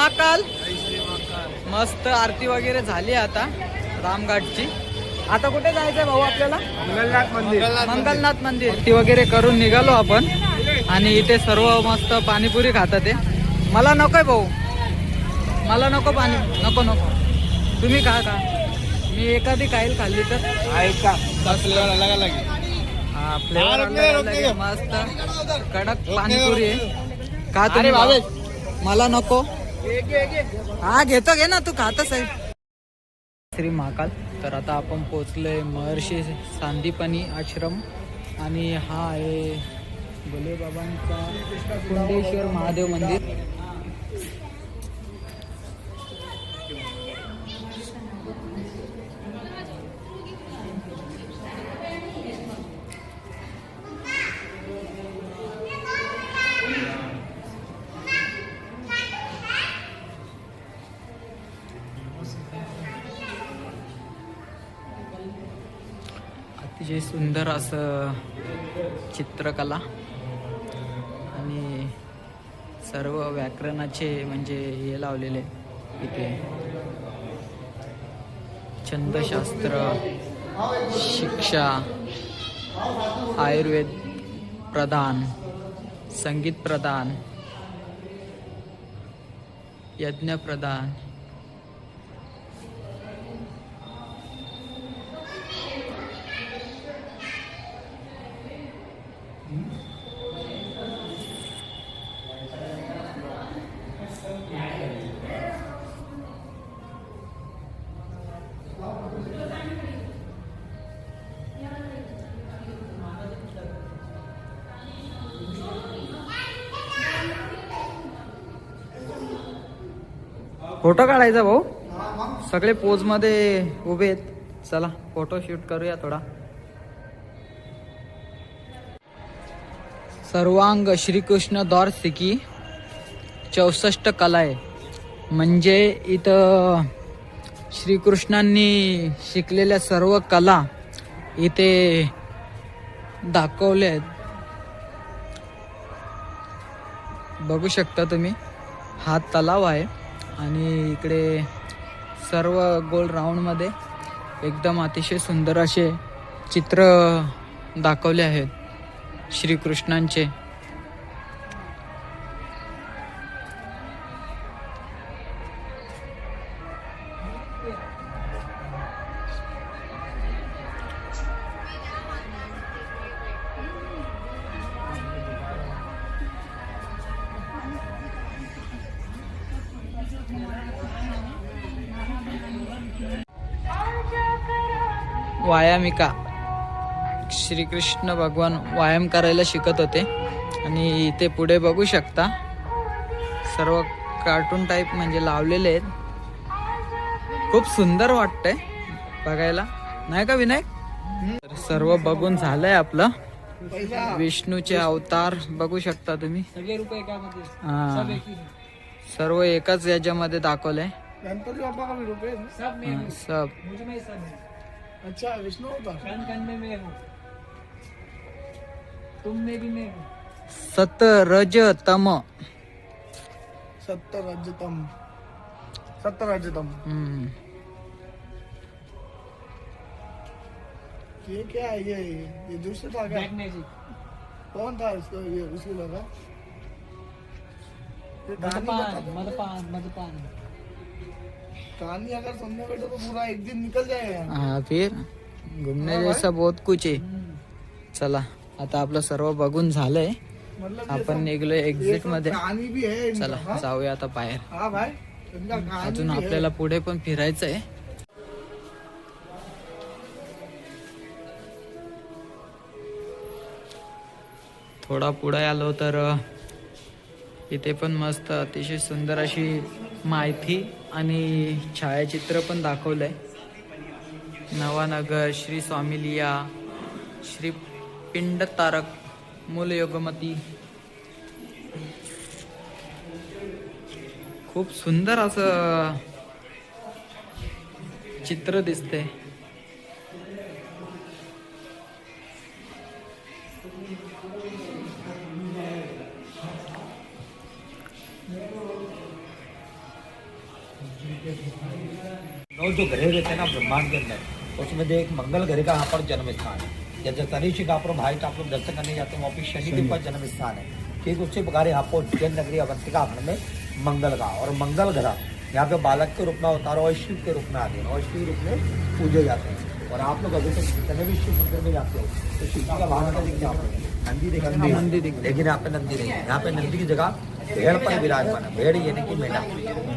महाकाल. मस्त आरती वगैरे झाली आता रामघाटची. आता कुठे जायचंय भाऊ आपल्याला? मंगलनाथ मंदिर. मंगलनाथ मंदिर. आरती वगैरे करून निघालो आपण. आणि इथे सर्व मस्त पाणीपुरी खातात ते. मला नकोय भाऊ. मला नको पाणी. नको नको. तुम्ही खा का मी एखादी खाईल खाल्ली तर. ऐका. हा. आहे, मस्त. कडक पाणीपुरी आहे. का? बाबे. मला नको. हा घेतो घे ना तू खातच आहे. श्री महाकाल. तर आता आपण पोचलोय महर्षी सांदीपनी आश्रम. आणि हा आहे भोले बाबांचा कुंडेश्वर महादेव मंदिर. अतिशय सुंदर असं चित्रकला आणि सर्व व्याकरणाचे म्हणजे हे लावलेले इथे. छंदशास्त्र शिक्षा आयुर्वेद प्रधान संगीत प्रधान यज्ञ प्रधान फोटो काढायचा भाऊ. सगळे पोजमध्ये उभे आहेत. चला फोटो शूट करूया थोडा. सर्वांग श्रीकृष्ण दौर सिकी चौसष्ट कला आहे. म्हणजे इथं श्रीकृष्णांनी शिकलेल्या सर्व कला इथे दाखवल्या आहेत. बघू शकता तुम्ही हा तलाव आहे. आणि इकडे सर्व गोल राऊंडमध्ये एकदम अतिशय सुंदर असे चित्र दाखवले आहेत श्रीकृष्णांचे. व्यायामिका. श्रीकृष्ण भगवान व्यायाम करायला शिकत होते. आणि इथे पुढे बघू शकता सर्व कार्टून टाईप म्हणजे लावलेले आहेत. खूप सुंदर वाटतंय बघायला. नाही का विनायक? तर सर्व बघून झालंय आपलं. विष्णूचे अवतार बघू शकता तुम्ही. सगळे रुपये का मध्ये हा. सर्व एकाच याच्यामध्ये दाखवलंय. सब अच्छा विष्णु होता। कण कण में मैं हूँ। तुम में भी मैं हूँ। सत रज तम सत्तर राज्यतम सत्तर राज्यतम हम्म. ये क्या है ये ये दूसरे था क्या? ब्लैक मैजिक कौन था इसको ये उसको लगा मदपान मदपान मदपान। कहानी अगर सुनने बैठो तो पूरा एक दिन निकल जाएगा हा फिर घुमने जैसा बहुत कुछ आहे चला आता आपलं सर्व बघून झालंय. आपण ये एक्झिटमध्ये. है चला हाँ? जाऊया आता बाहेर. हाँ अजून है। आपल्याला पुढे पण फिरायचंय. थोडा पुढे आलो तर इथे पण मस्त अतिशय सुंदर अशी माहिती आणि छायाचित्र पण दाखवलं आहे नवानगर श्री स्वामी लिया श्री पिंड तारक मूल योगमती. खूप सुंदर असं चित्र दिसते और जो ग्रह रहते हैं ना ब्रह्मांड के अंदर उसमें से एक मंगल ग्रह का यहाँ पर जन्म स्थान है। जैसे तनिषि का आप भाई आप लोग दर्शन करने जाते हैं वहाँ पे शनि देव का जन्म स्थान है। ठीक उसी प्रकार यहाँ पर उज्जैन नगरी अवंतिका खंड में मंगल का और मंगल ग्रह यहाँ पे बालक के रूप में अवतार और शिव के रूप में आते हैं और शिव रूप में पूजे जाते हैं। और आप लोग अभी तक जितने भी शिव मंदिर में जाते हो तो शिव जी का वाहन का देखिए आप लोग। नंदी देखा नंदी दिख लेकिन यहाँ पे नंदी नहीं है। यहाँ पे नंदी की जगह भेड़ पर विराजमान है। भेड़ यानी कि मेढा।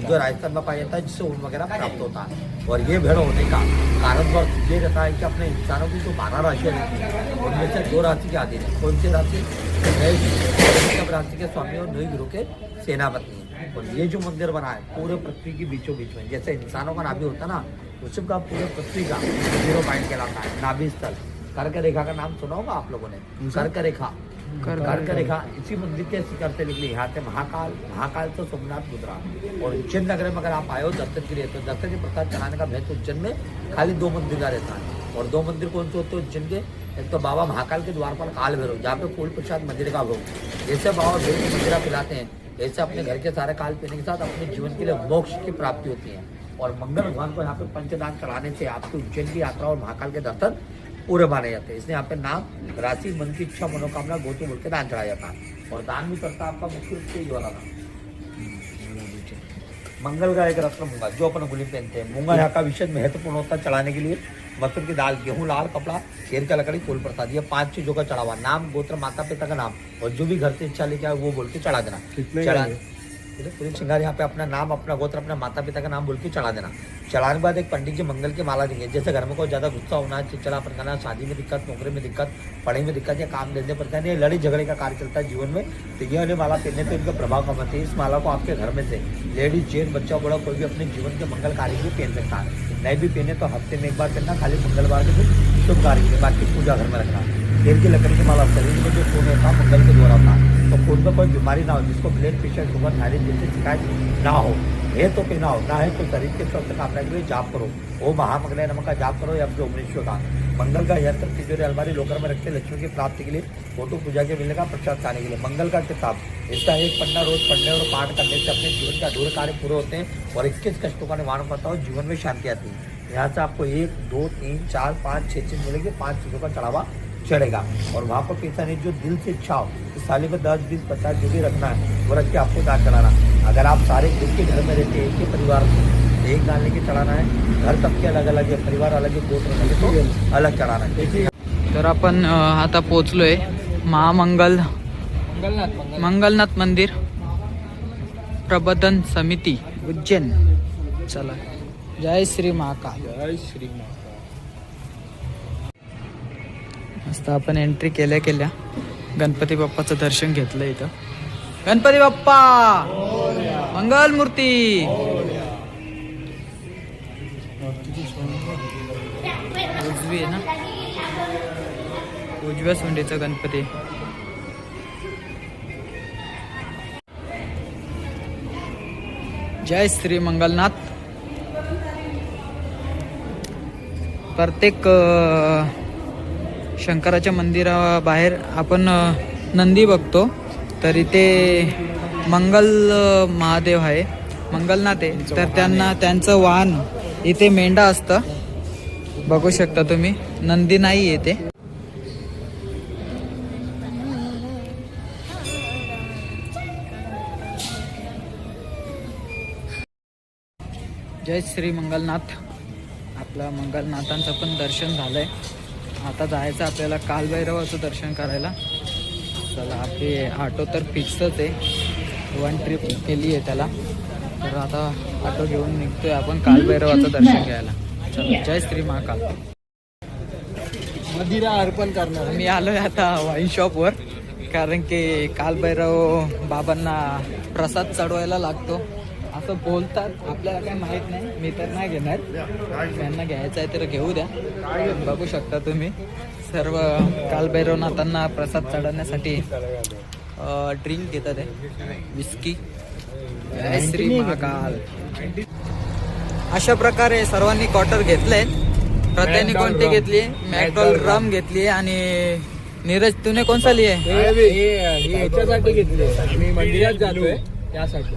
जो राजस्थान में पाया जाता है जिससे ऊन वगैरह प्राप्त होता है। और ये भेड़ होने का कारण तो ये रहता है कि अपने इंसानों की जो बारह राशियाँ रहती हैं उनमें से दो राशि के अधीन है। कौन सी राशि? राशि के स्वामी और नई गुरु के सेनापति हैं। और ये जो मंदिर बना है पूरे पृथ्वी के बीचों बीच में जैसे इंसानों का नाभि होता है ना उसी का पूरे पृथ्वी का ज़ीरो पॉइंट कहलाता है नाभि स्थल। कर्क रेखा का नाम सुना होगा आप लोगों ने? कर्क रेखा कर्क रेखा इसी मंदिर के शिखर से निकली। यहाँ से महाकाल महाकाल से सोमनाथ मुद्रा और उज्जैन नगर में अगर आप आए हो दर्शन के लिए तो दर्शन के प्रसाद चलाने का महत्व उज्जैन में खाली दो मंदिर का रहता है। और दो मंदिर कौन से होते हैं उज्जैन के? एक तो बाबा महाकाल के द्वार पर काल भैरव जहाँ पे फूल प्रसाद मंदिर का भोग। जैसे बाबा भैरव मंदिरा पिलाते हैं ऐसे अपने घर के सारे काल पीने के साथ अपने जीवन के लिए मोक्ष की प्राप्ति होती है। और मंगल भगवान को यहाँ पे पंचदान चढ़ाने से आपकी उज्जैन की यात्रा और महाकाल के दर्शन पूरे माने जाते हैं। इसलिए यहाँ पे नाम राशि मन की इच्छा मनोकामना गोतु बोल के दान चढ़ाया जाता है। और दान भी करता आपका मुख्य रूप से ये वाला दान मंगल का एक रत्न मूँगा जो अपन गुली पहनते हैं। मूँगा यहाँ का विशेष महत्वपूर्ण होता है चढ़ाने के लिए। मसूर की दाल गेहूँ लाल कपड़ा शेर का लकड़ी फूल प्रसाद ये पाँच चीज़ों का चढ़ावा। नाम गोत्र माता पिता का नाम। और जो भी घर से इच्छा लेके आए वो बोल के चढ़ा देना। चढ़ा देखो, पूरी श्रृंगार यहाँ पे अपना नाम अपना गोत्र अपना माता पिता का नाम बोल के चढ़ा देना। चढ़ाने के बाद एक पंडित जी मंगल की माला देंगे। जैसे घर में कोई ज़्यादा गुस्सा होना चिड़चिड़ापन करना शादी में दिक्कत नौकरी में दिक्कत पढ़ाई में दिक्कत या काम देने परेशानी या लड़ाई झगड़े का कार्य चलता है जीवन में तो ये वाली माला पहनने पे उनका प्रभाव कम होता है। इस माला को आपके घर में से लेडीज़ जेंट बच्चा बड़ा कोई भी अपने जीवन के मंगल कार्य के लिए पहन सकता है। नहीं भी पहने तो हफ़्ते में एक बार पहनना खाली मंगलवार के दिन शुभ कार्य के बाकी पूजा घर में रखना। तेल की लकड़ी की माला शरीर में जो खून होता मंगल के द्वारा होता है। तो खून में कोई बीमारी ना हो, जिसको ब्लड प्रेशर शुगर थायराइड जैसे शिकायत ना हो। है तो हो, ना है तो शरीर के स्वस्थ कामना के लिए जाप करो। ओ महामंगल नमक का जाप करो या फिर ओमनेश्वर का। मंगल का यंत्र तिजोरी अलमारी लोकर में रखते लक्ष्मी की प्राप्ति के लिए फ़ोटो पूजा के मिलने का प्रसाद खाने के लिए। मंगल का किताब इसका एक पन्ना रोज पढ़ने और पाठ करने से अपने जीवन के अधूरे कार्य पूरे होते हैं और इक्कीस कष्टों का निवारण करता हो, जीवन में शांति आती है। यहाँ से आपको एक, दो, तीन, चार, पाँच छः चीज़ मिलेगी, पाँच चीज़ों का चढ़ावा चढ़ेगा। और वहाँ पर पैसा नहीं जो दिल से इच्छा हो इस साली में दस बीस पचास जो भी रखना है वो रख के आपको दान चढ़ाना अगर आप सारे एक के घर में रहते हैं एक ही परिवार में एक दान लेके चढ़ाना है। घर सबके अलग अलग है परिवार अलग है गोत्र अलग है तो अलग चढ़ाना है। है तर आपण अ, आता पोचलोय महामंगल मंगलनाथ मंदिर. प्रबोधन समिती उज्जैन. चला. जय श्री महाकाल. जय श्री मस्त आपण एंट्री केल्या केल्या. गणपती बाप्पाचं दर्शन घेतलं इथं. गणपती बाप्पा! मंगल मूर्ती! उजवी आहे ना? उजव्या सोंडीचा गणपती. जय श्री मंगलनाथ. प्रत्येक शंकराच्या मंदिराबाहेर आपण नंदी बघतो. तर इथे मंगल महादेव आहे. मंगलनाथ आहे. तर त्यांना त्यांचं वाहन इथे मेंढा असतं. बघू शकता तुम्ही. नंदी नाही येते. जय श्री मंगलनाथ. आपला मंगलनाथांचं पण दर्शन झालंय. आता जायचं आपल्याला कालभैरवाचं दर्शन करायला. चला आपली ऑटो तर फिक्सच आहे. वन ट्रिप केली आहे त्याला. तर आता ऑटो घेऊन निघतोय आपण कालभैरवाचं दर्शन घ्यायला. चला जय श्री महाकाल. मदिरा अर्पण करणार. मी आलोय आता वाईन शॉपवर कारण की कालभैरव बाबांना प्रसाद चढवायला लागतो. असं बोलतात. आपल्याला काही माहीत नाही. मी तर नाही घेणार. त्यांना घ्यायचं आहे तर घेऊ द्या. बघू शकता तुम्ही. सर्व कालभैरवनाथांना प्रसाद चढवण्यासाठी ड्रिंक घेतात आहे विस्की जय श्री महाकाल. अशा प्रकारे सर्वांनी क्वार्टर घेतले प्रत्येकाने कोणती घेतली? मॅकडॉल रम घेतली आणि नीरज तुने कोणसा लिये? हे हे ह्याच्यासाठी घेतले मी मंदिरात जातोय. त्यासाठी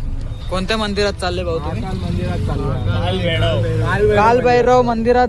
कोणत्या मंदिरात चालले भाऊ तुम्ही? मंदिरात चालू आहे काल भैरव मंदिरात